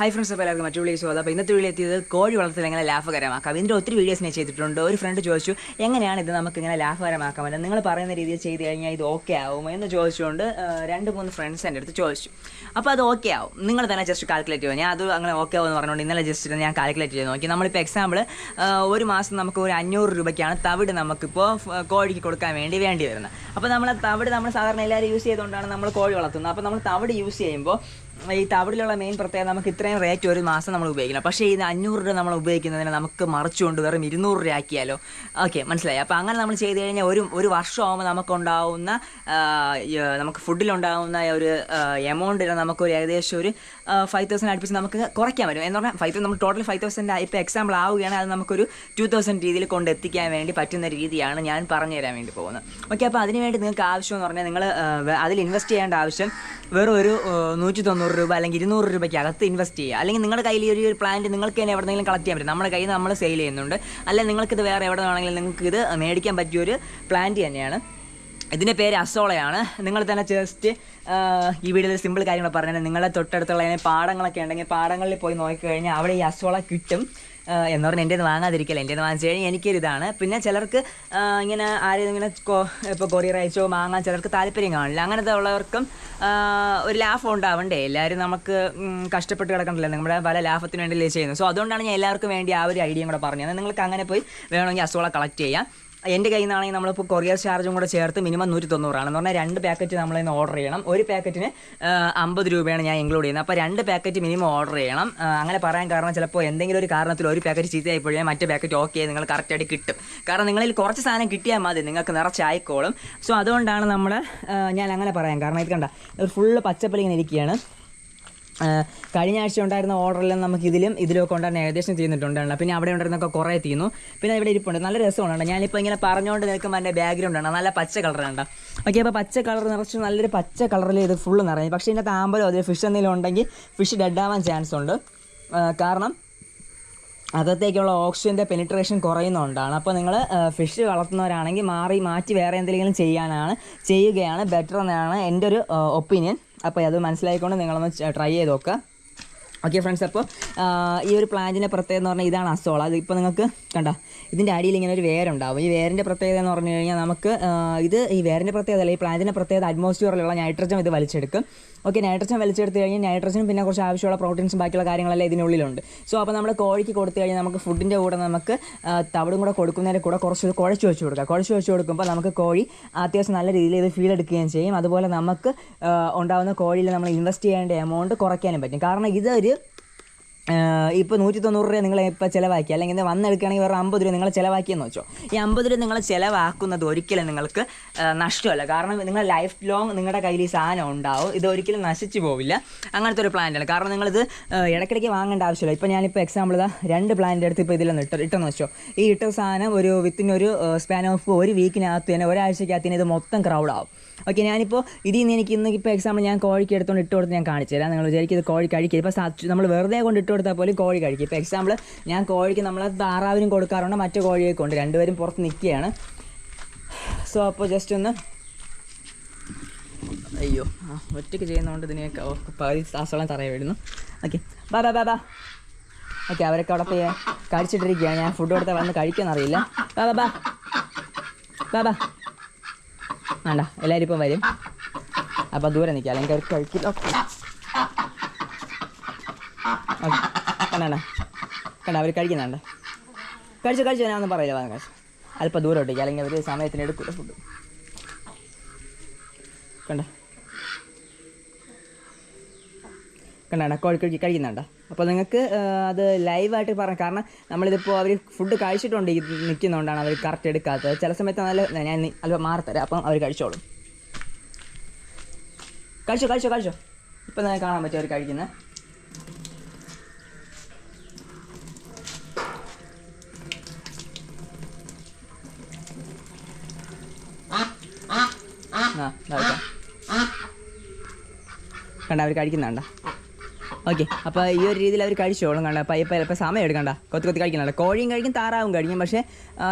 Hi friends അപ്പോൾ എല്ലാവർക്കും മറ്റു വീഡിയോസ് അപ്പോൾ ഇന്നത്തെ വീഡിയോ എത്തിയത് കോഴി വളർത്തൽ എങ്ങനെ ലാഭകരമാക്കാം? ഇതിന്റെ ഒത്തിരി വീഡിയോസ് ഞാൻ ചെയ്തിട്ടുണ്ട്. ഒരു ഫ്രണ്ട് ചോദിച്ചു എങ്ങനെയാണ് ഇത് നമുക്ക് ഇങ്ങനെ ലാഭകരമാക്കാൻ പറ്റുന്നത്? നിങ്ങൾ പറയുന്ന രീതിയിൽ ചെയ്ത് കഴിഞ്ഞാൽ ഇത് ഓക്കെ ആവും? എന്ന് ചോദിച്ചുകൊണ്ട് രണ്ട് മൂന്ന് ഫ്രണ്ട്സ് എന്റെ അടുത്ത് ചോദിച്ചു. അപ്പോൾ അത് ഓക്കെ ആവും. നിങ്ങൾ തന്നെ ജസ്റ്റ് കാൽക്കുലേറ്റ് ചെയ്യുക. ഞാൻ അത് അങ്ങനെ ഓക്കെ ആവും എന്ന് പറഞ്ഞുകൊണ്ട് ഇന്നലെ ജസ്റ്റ് ഞാൻ കാൽക്കുലേറ്റ് ചെയ്ത് നോക്കി. നമ്മളിപ്പോൾ എക്സാമ്പിൾ ഒരു മാസം നമുക്ക് ഒരു അഞ്ഞൂറ് രൂപയ്ക്കാണ് തവിട് നമുക്കിപ്പോൾ കോഴിക്ക് കൊടുക്കാൻ വേണ്ടി വേണ്ടി വരുന്നത്. അപ്പോൾ നമ്മൾ തവിട് നമ്മൾ സാധാരണ എല്ലാവരും യൂസ് ചെയ്തുകൊണ്ടാണ് നമ്മൾ കോഴി വളർത്തുന്നത്. അപ്പോൾ നമ്മൾ തവിട് യൂസ് ചെയ്യുമ്പോൾ ഈ തവിടിലുള്ള മെയിൻ പ്രത്യേകത നമുക്ക് ഇത്രയും റേറ്റ് ഒരു മാസം നമ്മൾ ഉപയോഗിക്കണം. പക്ഷേ ഇത് അഞ്ഞൂറ് രൂപ നമ്മൾ ഉപയോഗിക്കുന്നതിന് നമുക്ക് മറിച്ചുകൊണ്ട് വെറും ഇരുന്നൂറ് രൂപ ആക്കിയാലോ? ഓക്കെ മനസ്സിലായി. അപ്പോൾ അങ്ങനെ നമ്മൾ ചെയ്ത് കഴിഞ്ഞാൽ ഒരു ഒരു വർഷമാകുമ്പോൾ നമുക്കുണ്ടാവുന്ന നമുക്ക് ഫുഡിലുണ്ടാവുന്ന ഒരു എമൗണ്ട് നമുക്കൊരു ഏകദേശം ഒരു ഫൈവ് തൗസൻഡ് അടുപ്പിച്ച് നമുക്ക് കുറയ്ക്കാൻ പറ്റും. എന്ന് പറഞ്ഞാൽ ഫൈവ് നമ്മൾ ടോട്ടൽ ഫൈവ് തൗസൻഡ് ഇപ്പോൾ എക്സാമ്പിൾ ആവുകയാണ്. അത് നമുക്കൊരു ടു തൗസൻഡ് രീതിയിൽ കൊണ്ട് എത്തിക്കാൻ വേണ്ടി പറ്റുന്ന രീതിയാണ് ഞാൻ പറഞ്ഞു തരാൻ വേണ്ടി പോകുന്നത്. ഓക്കെ അപ്പോൾ അതിനുവേണ്ടി നിങ്ങൾക്ക് ആവശ്യം എന്ന് പറഞ്ഞാൽ നിങ്ങൾ അതിൽ ഇൻവെസ്റ്റ് ചെയ്യേണ്ട ആവശ്യം വെറും ഒരു നൂറ്റി തൊണ്ണൂറ് രൂപ അല്ലെങ്കിൽ ഇരുന്നൂറ് രൂപയ്ക്ക് അകത്ത് ഇൻവെസ്റ്റ് ചെയ്യുക. അല്ലെങ്കിൽ നിങ്ങളുടെ കയ്യിൽ ഈ ഒരു പ്ലാന്റ് നിങ്ങൾക്ക് തന്നെ എവിടെയെങ്കിലും കളക്ട് ചെയ്യാൻ പറ്റും. നമ്മുടെ കയ്യിൽ നമ്മൾ സെയിൽ ചെയ്യുന്നുണ്ട്. അല്ലെങ്കിൽ നിങ്ങൾക്ക് ഇത് വേറെ എവിടെ വേണമെങ്കിലും നിങ്ങൾക്ക് ഇത് മേടിക്കാൻ പറ്റിയ ഒരു പ്ലാന്റ് തന്നെയാണ്. ഇതിന്റെ പേര് അസോളയാണ്. നിങ്ങൾ തന്നെ ജസ്റ്റ് ഈ വീഡിയോയിൽ സിമ്പിൾ കാര്യങ്ങൾ പറഞ്ഞാൽ നിങ്ങളുടെ തൊട്ടടുത്തുള്ള പാടങ്ങളൊക്കെ ഉണ്ടെങ്കിൽ പാടങ്ങളിൽ പോയി നോക്കിക്കഴിഞ്ഞാൽ അവിടെ ഈ അസോള കിട്ടും. എന്ന് പറഞ്ഞാൽ എന്റെ വാങ്ങാതിരിക്കല എന്റെ വാങ്ങിച്ചു കഴിഞ്ഞാൽ എനിക്കൊരിതാണ്. പിന്നെ ചിലർക്ക് ഇങ്ങനെ ആരെയും ഇങ്ങനെ ഇപ്പോൾ കൊറിയർ അയച്ചോ വാങ്ങാൻ ചിലർക്ക് താല്പര്യം കാണില്ല. അങ്ങനത്തെ ഉള്ളവർക്കും ഒരു ലാഭം ഉണ്ടാവണ്ടേ? എല്ലാവരും നമുക്ക് കഷ്ടപ്പെട്ട് കിടക്കണ്ടല്ലോ? നമ്മുടെ പല ലാഭത്തിന് വേണ്ടിയല്ലേ ചെയ്യുന്നത്. സോ അതുകൊണ്ടാണ് ഞാൻ എല്ലാവർക്കും വേണ്ടി ആ ഒരു ഐഡിയയും കൂടെ പറഞ്ഞത്. നിങ്ങൾക്ക് അങ്ങനെ പോയി വേണമെങ്കിൽ അസുഖം കളക്ട് ചെയ്യാം. എന്റെ കയ്യിൽ നിന്നാണെങ്കിൽ നമ്മളിപ്പോൾ കൊറിയർ ചാർജും കൂടെ ചേർത്ത് മിനിമം നൂറ്റി തൊണ്ണൂറാണ് എന്ന് പറഞ്ഞാൽ രണ്ട് പാക്കറ്റ് നമ്മൾ ഇന്ന് ഓർഡർ ചെയ്യണം. ഒരു പാക്കറ്റിന് അമ്പത് രൂപയാണ് ഞാൻ ഇൻക്ലൂഡ് ചെയ്യുന്നത്. അപ്പോൾ രണ്ട് പാക്കറ്റ് മിനിമം ഓർഡർ ചെയ്യണം. അങ്ങനെ പറയാൻ കാരണം ചിലപ്പോൾ എന്തെങ്കിലും ഒരു കാരണത്തിൽ ഒരു പാക്കറ്റ് ചീത്തയായിപ്പോഴേ മറ്റേ പാക്കറ്റ് ഓക്കെ നിങ്ങൾ കറക്റ്റായിട്ട് കിട്ടും. കാരണം നിങ്ങളിൽ കുറച്ച് സാധനം കിട്ടിയാൽ മതി നിങ്ങൾക്ക് നിറച്ചായിക്കോളും. സോ അതുകൊണ്ടാണ് നമ്മൾ ഞാൻ അങ്ങനെ പറയാൻ കാരണം ഇത് കണ്ട ഫുള്ള് പച്ചപ്പലി ഇങ്ങനെ ഇരിക്കുകയാണ്. കഴിഞ്ഞ ആഴ്ച ഉണ്ടായിരുന്ന ഓർഡറെല്ലാം നമുക്ക് ഇതിലും ഇതിലൊക്കെ ഉണ്ടായിരുന്ന ഏകദേശം തീർന്നിട്ടുണ്ട് പിന്നെ അവിടെ ഉണ്ടായിരുന്നൊക്കെ കുറേ തീർന്നു പിന്നെ ഇവിടെ ഇരിപ്പുണ്ട്. നല്ല രസമാണ് ഞാനിപ്പോൾ ഇങ്ങനെ പറഞ്ഞുകൊണ്ട് നിൽക്കുമ്പോൾ എന്റെ ബാക്ക്ഗ്രൗണ്ട് ആണ്. നല്ല പച്ച കളറാണ് ഓക്കെ അപ്പോൾ പച്ച കളർ നിറച്ച് നല്ലൊരു പച്ച കളറിൽ ഇത് ഫുള്ള് നിറഞ്ഞു. പക്ഷേ ഇതിന്റെ താമ്പലോ അതിൽ ഫിഷ് എന്തെങ്കിലും ഉണ്ടെങ്കിൽ ഫിഷ് ഡെഡ് ആവാൻ ചാൻസ് ഉണ്ട്. കാരണം അകത്തേക്കുള്ള ഓക്സിജന്റെ പെനിട്രേഷൻ കുറയുന്നതുകൊണ്ടാണ് അപ്പോൾ നിങ്ങൾ ഫിഷ് വളർത്തുന്നവരാണെങ്കിൽ മാറി മാറ്റി വേറെ എന്തെങ്കിലും ചെയ്യാനാണ് ചെയ്യുകയാണ് ബെറ്റർ എന്നാണ് എന്റെ ഒരു ഒപ്പീനിയൻ അപ്പോൾ അത് മനസ്സിലായിക്കൊണ്ട് നിങ്ങളൊന്ന് ട്രൈ ചെയ്ത് നോക്കുക ഓക്കെ ഫ്രണ്ട്സ് അപ്പോൾ ഈ ഒരു പ്ലാന്റിന്റെ പ്രത്യേകത എന്ന് പറഞ്ഞാൽ ഇതാണ് അസോള. അത് ഇപ്പോൾ നിങ്ങൾക്ക് കണ്ട ഇതിന്റെ അടിയിൽ ഇങ്ങനെ ഒരു വേരുണ്ടാവും ഈ വേരിന്റെ പ്രത്യേകത എന്ന് പറഞ്ഞു കഴിഞ്ഞാൽ നമുക്ക് ഇത് ഈ വേരിന്റെ പ്രത്യേകത അല്ല ഈ പ്ലാന്റിന്റെ പ്രത്യേകത അറ്റ്മോസ്ഫിയറിലുള്ള നൈട്രജൻ ഇത് വലിച്ചെടുക്കും. ഓക്കെ നൈട്രജൻ വലിച്ചെടുത്ത് കഴിഞ്ഞാൽ നൈട്രജനും പിന്നെ കുറച്ച് ആവശ്യമുള്ള പ്രോട്ടീൻസും ബാക്കിയുള്ള കാര്യങ്ങളെല്ലാം ഇതിനുള്ളിലുണ്ട്. സോ അപ്പോൾ നമ്മൾ കോഴിക്ക് കൊടുത്തു കഴിഞ്ഞാൽ നമുക്ക് ഫുഡിന്റെ കൂടെ നമുക്ക് തവിടും കൂടെ കൊടുക്കുന്നതിന്റെ കൂടെ കുറച്ച് കുഴച്ച് വെച്ച് കൊടുക്കുക കുഴച്ച് വെച്ച് കൊടുക്കുമ്പോൾ നമുക്ക് കോഴി അത്യാവശ്യം നല്ല രീതിയിൽ ഇത് ഫീൽ എടുക്കുകയും ചെയ്യും. അതുപോലെ നമുക്ക് ഉണ്ടാകുന്ന കോഴിയിൽ നമ്മൾ ഇൻവെസ്റ്റ് ചെയ്യേണ്ട എമൗണ്ട് കുറയ്ക്കാനും പറ്റും. കാരണം ഇതൊരു ഇപ്പോൾ നൂറ്റി തൊണ്ണൂറ് രൂപ നിങ്ങൾ ഇപ്പോൾ ചിലവാക്കി. അല്ലെങ്കിൽ വന്നെടുക്കുകയാണെങ്കിൽ വേറെ അമ്പത് രൂപ നിങ്ങൾ ചിലവാക്കിയെന്ന് വെച്ചോ. ഈ അമ്പത് രൂപ നിങ്ങൾ ചിലവാക്കുന്നത് ഒരിക്കലും നിങ്ങൾക്ക് നഷ്ടമല്ല. കാരണം നിങ്ങൾ ലൈഫ് ലോങ് നിങ്ങളുടെ കയ്യിൽ ഈ സാധനം ഉണ്ടാവും. ഇത് ഒരിക്കലും നശിച്ചു പോവില്ല. അങ്ങനത്തെ ഒരു പ്ലാന്റാണ് കാരണം നിങ്ങളിത് ഇടയ്ക്കിടയ്ക്ക് വാങ്ങേണ്ട ആവശ്യമില്ല. ഇപ്പോൾ ഞാനിപ്പോൾ എക്സാമ്പിൾ ഇതാ രണ്ട് പ്ലാന്റ് എടുത്ത് ഇപ്പോൾ ഇതിലൊന്ന് ഇട്ട ഇട്ടെന്ന് വെച്ചോ. ഈ ഇട്ട സാധനം ഒരു വിത്തിൻ ഒരു സ്പാൻ ഓഫ് ഒരു വീക്കിനകത്ത് തന്നെ ഒരാഴ്ചക്കകത്ത് തന്നെ ഇത് മൊത്തം ക്രൗഡ് ആവും. ഓക്കെ ഞാനിപ്പോൾ ഇതിൽ നിന്ന് എനിക്ക് ഇന്ന് ഇപ്പോൾ എക്സാമ്പിൾ ഞാൻ കോഴിക്ക് എടുത്തുകൊണ്ട് ഇട്ട് കൊടുത്ത് ഞാൻ കാണിച്ചു തരാം. നിങ്ങൾ വിചാരിക്കും ഇത് കോഴി കഴിക്കുക ഇപ്പോൾ നമ്മൾ വെറുതെ കൊണ്ട് ഇട്ട് കൊടുത്താൽ പോലും കോഴി കഴിക്കും. ഇപ്പോൾ എക്സാമ്പിൾ ഞാൻ കോഴിക്ക് നമ്മൾ താറാവിനും കൊടുക്കാറുണ്ട് മറ്റു കോഴിയൊക്കെ കൊണ്ട് രണ്ടുപേരും പുറത്ത് നിൽക്കുകയാണ്. സോ അപ്പോൾ ജസ്റ്റ് ഒന്ന് അയ്യോ ആ ഒറ്റയ്ക്ക് ചെയ്യുന്നതുകൊണ്ട് ഇതിനെ ക- പകുതി സാസോളം തറയെ വിടുന്നു ഓക്കെ ബാ ബാ ബാ ബാ. ഓക്കെ അവരൊക്കെ അവിടെ പോയി കഴിച്ചിട്ടിരിക്കുകയാണ് ഞാൻ ഫുഡ് കൊടുത്താൽ വന്ന് കഴിക്കുമെന്നറിയില്ല ബാ ബാ ബാ. ബാ ബാ. വേണ്ട എല്ലാവരും ഇപ്പം വരും. അപ്പോൾ ദൂരെ നിൽക്കുക അല്ലെങ്കിൽ അവർ കഴിക്കില്ല ഓക്കെ കണ്ടാ കണ്ട അവർ കഴിക്കുന്നുണ്ട്. കഴിച്ചു കഴിച്ചു ഞാനൊന്നും പറയില്ല വാങ്ങാൻ കഴിച്ചു. അല്പം ദൂരം ഇട്ടേക്ക് അല്ലെങ്കിൽ അവർ സമയത്തിന് എടുക്കില്ല ഫുഡ് കണ്ട? കണ്ടാ കോഴിക്കഴിക്ക് കഴിക്കുന്നുണ്ട്? അപ്പോൾ നിങ്ങൾക്ക് അത് ലൈവായിട്ട് പറയാം. കാരണം നമ്മളിതിപ്പോൾ അവർ ഫുഡ് കഴിച്ചിട്ടുണ്ട് നിൽക്കുന്നതുകൊണ്ടാണ് അവർ കറക്റ്റ് എടുക്കാത്തത്. ചില സമയത്ത് നല്ല ഞാൻ അല്പം മാറിത്തരാം. അപ്പം അവർ കഴിച്ചോളും. കഴിച്ചോ കഴിച്ചോ കഴിച്ചോ. ഇപ്പം തന്നെ കാണാൻ പറ്റും അവർ കഴിക്കുന്നത് കണ്ട അവർ കഴിക്കുന്നുണ്ട ഓക്കെ അപ്പോൾ ഈ ഒരു രീതിയിൽ അവർ കഴിച്ചോളും കണ്ട. അപ്പം ഇപ്പം ഇപ്പം സമയം എടുക്കണ്ട. കൊത്തി കൊത്തി കഴിക്കുന്നുണ്ട് കോഴിയും കഴിക്കും താറാവും കഴിക്കും. പക്ഷേ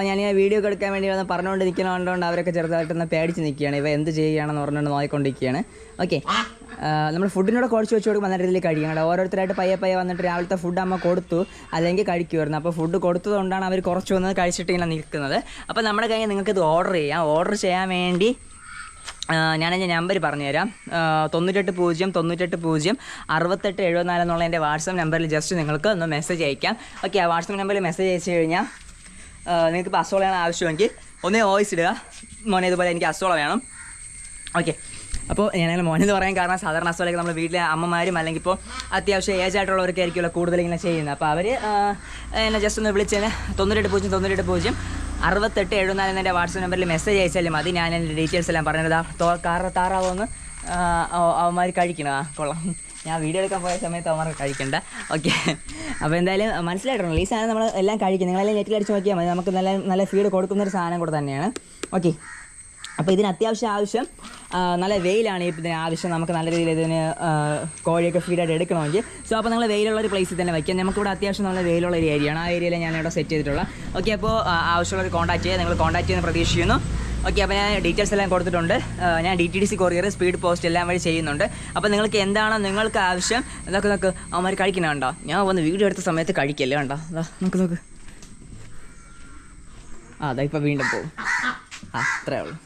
ഞാൻ വീഡിയോ എടുക്കാൻ വേണ്ടി വന്ന് പറഞ്ഞുകൊണ്ട് നിൽക്കുന്നതുകൊണ്ട് അവരൊക്കെ ചെറുതായിട്ടൊന്ന് പേടിച്ച് നിൽക്കുകയാണ് ഇവ എന്ത് ചെയ്യുകയാണെന്ന് പറഞ്ഞുകൊണ്ട് നോക്കിക്കൊണ്ടിരിക്കുകയാണ് ഓക്കെ നമ്മൾ ഫുഡിനോട് കുഴച്ച് വെച്ച് കൊടുക്കുമ്പോൾ നല്ല രീതിയിൽ കഴിക്കണം ഓരോരുത്തരായിട്ട് പയ്യെ പയ്യെ വന്നിട്ട് രാവിലത്തെ ഫുഡ് അമ്മ കൊടുത്തു അല്ലെങ്കിൽ കഴിക്കുമായിരുന്നു അപ്പോൾ ഫുഡ് കൊടുത്തതുകൊണ്ടാണ് അവർ കുറച്ച് വന്നത് കഴിച്ചിട്ട് ഇങ്ങനെ നിൽക്കുന്നത്. അപ്പോൾ നമ്മുടെ കയ്യിൽ നിങ്ങൾക്ക് ഇത് ഓർഡർ ചെയ്യാം. ഓർഡർ ചെയ്യാൻ വേണ്ടി ഞാൻ എന്റെ നമ്പർ പറഞ്ഞുതരാം. തൊണ്ണൂറ്റെട്ട് പൂജ്യം തൊണ്ണൂറ്റെട്ട് പൂജ്യം അറുപത്തെട്ട് എഴുപത്തിനാല് എന്നുള്ള എന്റെ വാട്സപ്പ് നമ്പറിൽ ജസ്റ്റ് നിങ്ങൾക്ക് ഒന്ന് മെസ്സേജ് അയക്കാം. ഓക്കെ ആ വാട്സപ്പ് നമ്പറിൽ മെസ്സേജ് അയച്ചു കഴിഞ്ഞാൽ നിങ്ങൾക്ക് ഇപ്പോൾ അസോള വേണം ആവശ്യമെങ്കിൽ ഒന്നേ വോയിസ് ഇടുക. മോനെ ഇതുപോലെ എനിക്ക് അസോള വേണം. ഓക്കെ അപ്പോൾ ഞാനങ്ങനെ മോനെന്ന് പറയാൻ കാരണം സാധാരണ അസുഖമൊക്കെ നമ്മൾ വീട്ടിലെ അമ്മമാരും അല്ലെങ്കിൽ ഇപ്പോൾ അത്യാവശ്യം ഏജ് ആയിട്ടുള്ളവർക്കായിരിക്കുമല്ലോ കൂടുതൽ ഇങ്ങനെ ചെയ്യുന്നത്. അപ്പോൾ അവർ എന്നെ ജസ്റ്റ് ഒന്ന് വിളിച്ചതിന് തൊണ്ണൂറ്റെട്ട് പൂജ്യം തൊണ്ണൂറ്റെട്ട് പൂജ്യം അറുപത്തെട്ട് എഴുപത്തിനാല് എന്നെ വാട്സപ്പ് നമ്പറിൽ മെസ്സേജ് അയച്ചാലും മതി. ഞാൻ എന്റെ ഡീറ്റെയിൽസ് എല്ലാം പറഞ്ഞതാ തോ കാറ താറാവോന്ന് അവന്മാർ കഴിക്കണം ആ കൊള്ളാം. ഞാൻ വീഡിയോ എടുക്കാൻ പോയ സമയത്ത് അവന്മാർ കഴിക്കണ്ട. ഓക്കെ. അപ്പോൾ എന്തായാലും മനസ്സിലായിട്ടുണ്ടല്ലോ ഈ സാധനം നമ്മൾ എല്ലാം കഴിക്കും. നിങ്ങളെല്ലാം നെറ്റിൽ അടിച്ച് നോക്കിയാൽ മതി. നമുക്ക് നല്ല നല്ല ഫീഡ് കൊടുക്കുന്ന ഒരു സാധനം കൂടെ തന്നെയാണ്. ഓക്കെ. അപ്പോൾ ഇതിന് അത്യാവശ്യം ആവശ്യം നല്ല വെയിലാണ് ഇതിന് ആവശ്യം. നമുക്ക് നല്ല രീതിയിൽ ഇതിന് കോഴിയൊക്കെ ഫീഡായിട്ട് എടുക്കണമെങ്കിൽ. സോ അപ്പോൾ നിങ്ങൾ വെയിലുള്ള ഒരു പ്ലേസിൽ തന്നെ വയ്ക്കാം. നമുക്കിവിടെ അത്യാവശ്യം നല്ല വെയിലുള്ള ഒരു ഏരിയയാണ് ആ ഏരിയയിൽ ഞാൻ ഇവിടെ സെറ്റ് ചെയ്തിട്ടുള്ള. ഓക്കെ അപ്പോൾ ആവശ്യമുള്ള കോൺടാക്ട് ചെയ്യുക. നിങ്ങൾ കോൺടാക്ട് ചെയ്യുന്ന പ്രതീക്ഷിക്കുന്നു. ഓക്കെ അപ്പോൾ ഞാൻ ഡീറ്റെയിൽസ് എല്ലാം കൊടുത്തിട്ടുണ്ട്. ഞാൻ D T D C courier speed post എല്ലാം വഴി ചെയ്യുന്നുണ്ട്. അപ്പോൾ നിങ്ങൾക്ക് എന്താണോ നിങ്ങൾക്ക് ആവശ്യം? ഇതൊക്കെ നോക്ക്. അവന്മാർ കഴിക്കണുണ്ടോ ഞാൻ വന്ന് വീഡിയോ എടുത്ത സമയത്ത് കഴിക്കല്ലേ കണ്ടോ? അതാ നോക്ക് നോക്ക്. ആ അതാ ഇപ്പോൾ വീണ്ടും പോകും. അത്രേ ഉള്ളൂ.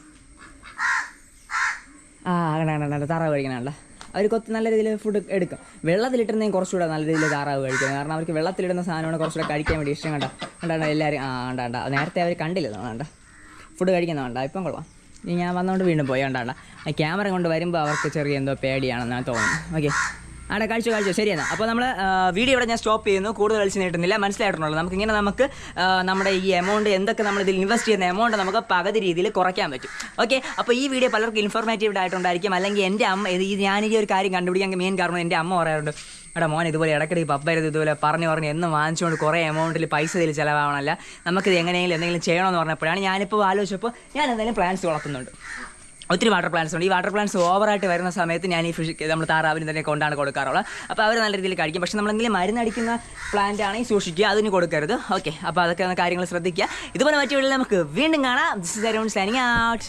ആ കണ്ട കണ്ട കണ്ട താറാവ് കഴിക്കണമല്ല അവർ കൊത്ത് നല്ല രീതിയിൽ ഫുഡ് എടുക്കും. വെള്ളത്തിലിട്ടിരുന്നെങ്കിൽ കുറച്ചുകൂടെ നല്ല രീതിയിൽ താറാവ് കഴിക്കുന്നത് കാരണം അവർക്ക് വെള്ളത്തിലിടുന്ന സാധനമാണ് കുറച്ചുകൂടെ കഴിക്കാൻ വേണ്ടി ഇഷ്ടം. കണ്ട? കണ്ടാണ്ട എല്ലാവരും? ആ ഉണ്ടാണ്ട നേരത്തെ അവർ കണ്ടില്ല കണ്ട? ഫുഡ് കഴിക്കുന്ന കണ്ട? ഇപ്പം കൊള്ളാം. ഞാൻ വന്നുകൊണ്ട് വീണ്ടും പോയി ഉണ്ടാണ്ട ക്യാമറ കൊണ്ട് വരുമ്പോൾ അവർക്ക് ചെറിയ എന്തോ പേടിയാണെന്നാണ് തോന്നുന്നത്. ഓക്കെ ആടെ കഴിച്ചു കഴിച്ചു. ശരി എന്നാൽ അപ്പോൾ നമ്മൾ വീഡിയോ ഇവിടെ ഞാൻ സ്റ്റോപ്പ് ചെയ്യുന്നു. കൂടുതൽ കളിച്ച് നീട്ടുന്നില്ല മനസ്സിലായിട്ടുള്ളൂ നമുക്ക് ഇങ്ങനെ നമുക്ക് നമ്മുടെ ഈ എമൗണ്ട് എന്തൊക്കെ നമ്മൾ ഇതിൽ ഇൻവെസ്റ്റ് ചെയ്യുന്ന എമൗണ്ട് നമുക്ക് പകുതി രീതിയിൽ കുറയ്ക്കാൻ പറ്റും. ഓക്കെ അപ്പോൾ ഈ വീഡിയോ പലർക്കും ഇൻഫോർമേറ്റീവ് ആയിട്ടുണ്ടായിരിക്കും അല്ലെങ്കിൽ എന്റെ അമ്മ ഇത് ഞാൻ ഈ ഒരു കാര്യം കണ്ടുപിടിക്കാൻ മെയിൻ കാരണം എന്റെ അമ്മ പറയാറുണ്ട്. എടാ മോൻ ഇതുപോലെ ഇടയ്ക്കിടെ പപ്പരുത് ഇതുപോലെ പറഞ്ഞു പറഞ്ഞ് എന്നും വാങ്ങിച്ചുകൊണ്ട് കുറേ എമൗണ്ടിൽ പൈസ ഇതിൽ ചിലവാകണമല്ല നമുക്കിത് എങ്ങനെയെങ്കിലും എന്തെങ്കിലും ചെയ്യണമെന്ന് പറഞ്ഞപ്പോഴാണ് ഞാനിപ്പോൾ ആലോചിച്ചപ്പോൾ ഞാൻ എന്തെങ്കിലും പ്ലാൻസ് വളർത്തുന്നുണ്ട്. ഒത്തിരി വാട്ടർ പ്ലാന്റ്സ് ഉണ്ട്. ഈ വാട്ടർ പ്ലാന്റ്സ് ഓവറായിട്ട് വരുന്ന സമയത്ത് ഞാൻ ഈ ഫിഷ് നമ്മൾ താറാവിന് തന്നെ കൊണ്ടാണ് കൊടുക്കാറുള്ളത്. അപ്പോൾ അവർ നല്ല രീതിയിൽ കഴിക്കും. പക്ഷേ നമ്മളെങ്കിലും മരുന്നടിക്കുന്ന പ്ലാന്റ് ആണെങ്കിൽ സൂക്ഷിക്കുക. അതിന് കൊടുക്കരുത്. ഓക്കെ അപ്പോൾ അതൊക്കെ കാര്യങ്ങൾ ശ്രദ്ധിക്കുക. ഇതുപോലെ മറ്റു വീട്ടിൽ നമുക്ക് വീണ്ടും കാണാം. This is around signing out